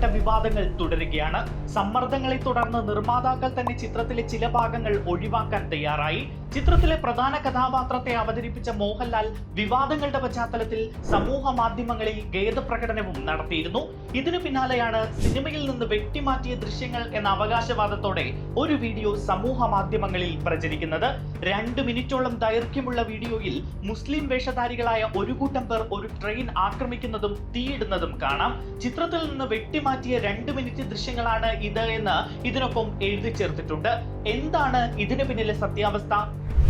பட்ட വിവാദങ്ങൾ തുടരുകയാണ്. സമ്മർദ്ദങ്ങളെ തുടർന്ന് നിർമ്മാതാക്കൾ തന്നെ ചിത്രത്തിലെ ചില ഭാഗങ്ങൾ ഒഴിവാക്കാൻ തയ്യാറായി. ചിത്രത്തിലെ പ്രധാന കഥാപാത്രത്തെ അവതരിപ്പിച്ച മോഹൻലാൽ വിവാദങ്ങളുടെ പശ്ചാത്തലത്തിൽ സമൂഹ മാധ്യമങ്ങളിൽ ഖേദപ്രകടനവും നടത്തിയിരുന്നു. ഇതിനു പിന്നാലെയാണ് സിനിമയിൽ നിന്ന് വെട്ടിമാറ്റിയ ദൃശ്യങ്ങൾ എന്ന അവകാശവാദത്തോടെ ഒരു വീഡിയോ സമൂഹ മാധ്യമങ്ങളിൽ പ്രചരിക്കുന്നത്. രണ്ട് മിനിറ്റോളം ദൈർഘ്യമുള്ള വീഡിയോയിൽ മുസ്ലിം വേഷധാരികളായ ഒരു കൂട്ടം പേർ ഒരു ട്രെയിൻ ആക്രമിക്കുന്നതും തീയിടുന്നതും കാണാം. ചിത്രത്തിൽ നിന്ന് വെട്ടിമാറ്റിയ രണ്ട് മിനിറ്റ് ദൃശ്യങ്ങളാണ് ഇത് എന്ന് ഇതിനൊപ്പം എഴുതി ചേർത്തിട്ടുണ്ട്. എന്താണ് ഇതിനു പിന്നിലെ സത്യാവസ്ഥ?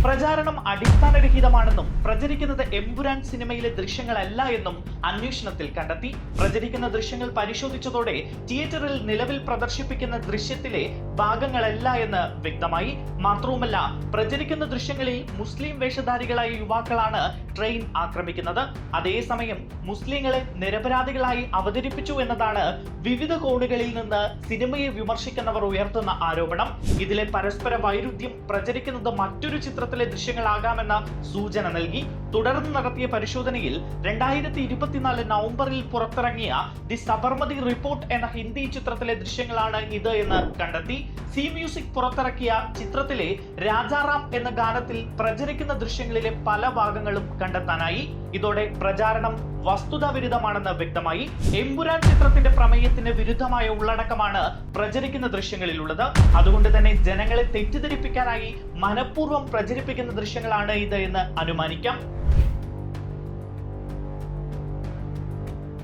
പ്രചാരണം അടിസ്ഥാനരഹിതമാണെന്നും പ്രചരിക്കുന്നത് എമ്പുരാൻ സിനിമയിലെ ദൃശ്യങ്ങളല്ല എന്നും അന്വേഷണത്തിൽ കണ്ടെത്തി. പ്രചരിക്കുന്ന ദൃശ്യങ്ങൾ പരിശോധിച്ചതോടെ തിയേറ്ററിൽ നിലവിൽ പ്രദർശിപ്പിക്കുന്ന ദൃശ്യത്തിലെ ഭാഗങ്ങളല്ല എന്ന് വ്യക്തമായി. മാത്രവുമല്ല പ്രചരിക്കുന്ന ദൃശ്യങ്ങളിൽ മുസ്ലിം വേഷധാരികളായ യുവാക്കളാണ് ട്രെയിൻ ആക്രമിക്കുന്നത്. അതേസമയം മുസ്ലിങ്ങളെ നിരപരാധികളായി അവതരിപ്പിച്ചു എന്നതാണ് വിവിധ കോണുകളിൽ നിന്ന് സിനിമയെ വിമർശിക്കുന്നവർ ഉയർത്തുന്ന ആരോപണം. ഇതിലെ പരസ്പര വൈരുദ്ധ്യം പ്രചരിക്കുന്നത് മറ്റൊരു ചിത്രത്തിലെ ദൃശ്യങ്ങളാകാമെന്ന സൂചന നൽകി. തുടർന്ന് നടത്തിയ പരിശോധനയിൽ രണ്ടായിരത്തി ഇരുപത്തിനാല് നവംബറിൽ പുറത്തിറങ്ങിയ ദി സബർമതി റിപ്പോർട്ട് എന്ന ഹിന്ദി ചിത്രത്തിലെ ദൃശ്യങ്ങളാണ് ഇത് എന്ന് കണ്ടെത്തി. സി മ്യൂസിക് പുറത്തിറക്കിയ ചിത്രത്തിലെ രാജാറാം എന്ന ഗാനത്തിൽ പ്രചരിക്കുന്ന ദൃശ്യങ്ങളിലെ പല ഭാഗങ്ങളും കണ്ടെത്താനായി. ഇതോടെ പ്രചാരണം വസ്തുതാവിരുദ്ധമാണെന്ന് വ്യക്തമായി. എമ്പുരാൻ ചിത്രത്തിന്റെ പ്രമേയത്തിന് വിരുദ്ധമായ ഉള്ളടക്കമാണ് പ്രചരിക്കുന്ന ദൃശ്യങ്ങളിലുള്ളത്. അതുകൊണ്ട് തന്നെ ജനങ്ങളെ തെറ്റിദ്ധരിപ്പിക്കാനായി മനഃപൂർവം പ്രചരിപ്പിക്കുന്ന ദൃശ്യങ്ങളാണ് ഇത് എന്ന് അനുമാനിക്കാം.